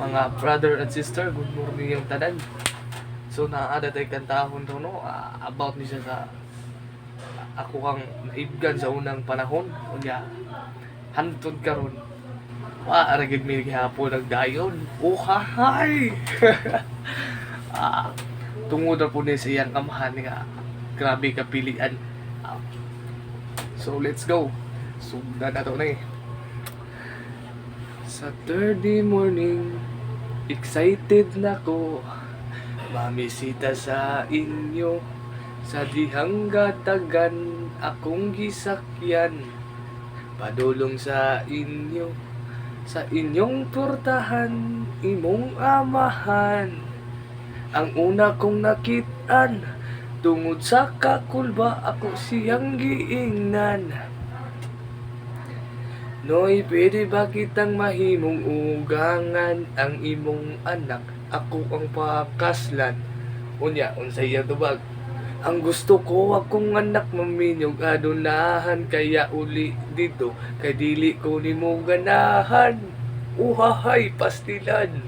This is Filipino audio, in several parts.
mga brother and sister, good morning yung tanan. So naada tayo kantahon to no ah, about ni siya sa ako kang naibgan sa unang panahon. Unya hantod karon. Wa ara gid mi gihapon nagdayon. Oh hahay. ah, tungod na po ni sa iyang amahan nga grabe ka pilian. Ah, so let's go. Sugda na to na eh. Saturday morning, excited na ko. Mamisita sa inyo, sa dihang gatagan, akong gisakyan. Padulong sa inyo, sa inyong turtahan, imong amahan. Ang una kong nakitaan, tungod sa kakulba, ako siyang giingnan. Noy, pwede ba kitang mahimong ugangan ang imong anak? Ako ang pakaslan. Unya, unsay tubag. Ang gusto ko akong anak maminyog adunahan kaya uli dito kay dili ko nimo ganahan. Uhahay pastilan.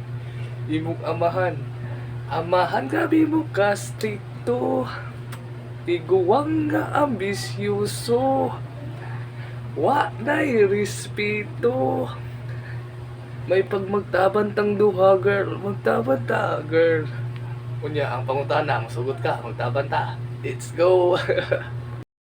Imong amahan. Amahan gabi mo kastrito. Tiguwang nga ambisyoso. Wa na'y respeto. May pag magtabantang duha, girl. Magtabanta, girl. Unya, ang pangutana, ang sugot ka, magtabanta. Let's go!